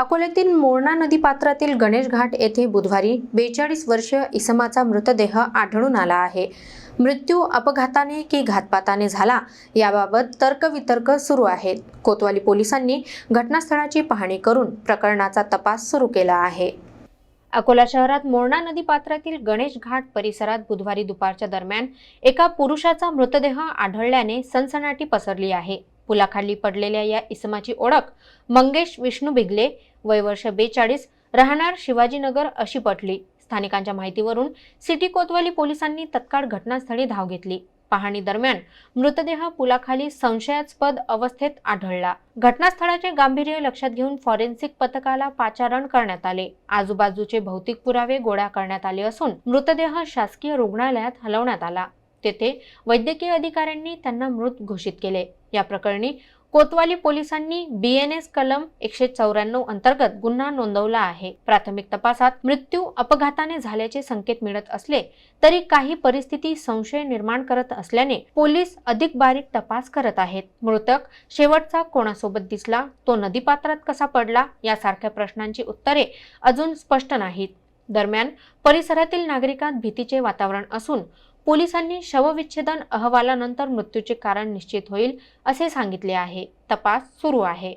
अकोल्यातील मोरणा नदीपात्रातील गणेश घाट येथे बुधवारी बेचाळीस वर्षीय इसमाचा मृतदेह आढळून आला आहे. मृत्यू अपघाताने की घातपाताने झाला याबाबत तर्कवितर्क सुरू आहेत. कोतवाली पोलिसांनी घटनास्थळाची पाहणी करून प्रकरणाचा तपास सुरू केला आहे. अकोला शहरात मोरणा नदी पात्रातील गणेश घाट परिसरात बुधवारी दुपारच्या दरम्यान एका पुरुषाचा मृतदेह आढळल्याने सनसनाटी पसरली आहे. पुलाखाली पडलेल्या या इसमाची ओळख मंगेश विष्णू बिगले वय वर्ष बेचाळीस राहणार शिवाजीनगर अशी पटली. स्थानिकांच्या माहितीवरून सिटी कोतवाली पोलिसांनी तत्काळ घटनास्थळी धाव घेतली. पाहणी दरम्यान मृतदेह पुलाखाली संशयास्पद अवस्थेत आढळला. घटनास्थळाचे गांभीर्य लक्षात घेऊन फॉरेन्सिक पथकाला पाचारण करण्यात आले. आजूबाजूचे भौतिक पुरावे गोळा करण्यात आले असून मृतदेह शासकीय रुग्णालयात हलवण्यात आला. तेथे वैद्यकीय अधिकाऱ्यांनी त्यांना मृत घोषित केले. या प्रकरणी कोतवाली पोलिसांनी बी एनएस कलम एकशे चौऱ्याण्णव अंतर्गत गुन्हा नोंदवला आहे. प्राथमिक तपासात मृत्यू अपघाताने झाल्याचे संकेत मिळत असले तरी काही परिस्थिती संशय निर्माण करत असल्याने पोलीस अधिक बारीक तपास करत आहेत. मृतक शेवटचा कोणासोबत दिसला तो नदीपात्रात कसा पडला यासारख्या प्रश्नांची उत्तरे अजून स्पष्ट नाहीत. दरम्यान परिसरातील नागरिकांत भीतीचे वातावरण असून पोलिसांनी शवविच्छेदन अहवालानंतर मृत्यूचे कारण निश्चित होईल असे सांगितले आहे. तपास सुरू आहे.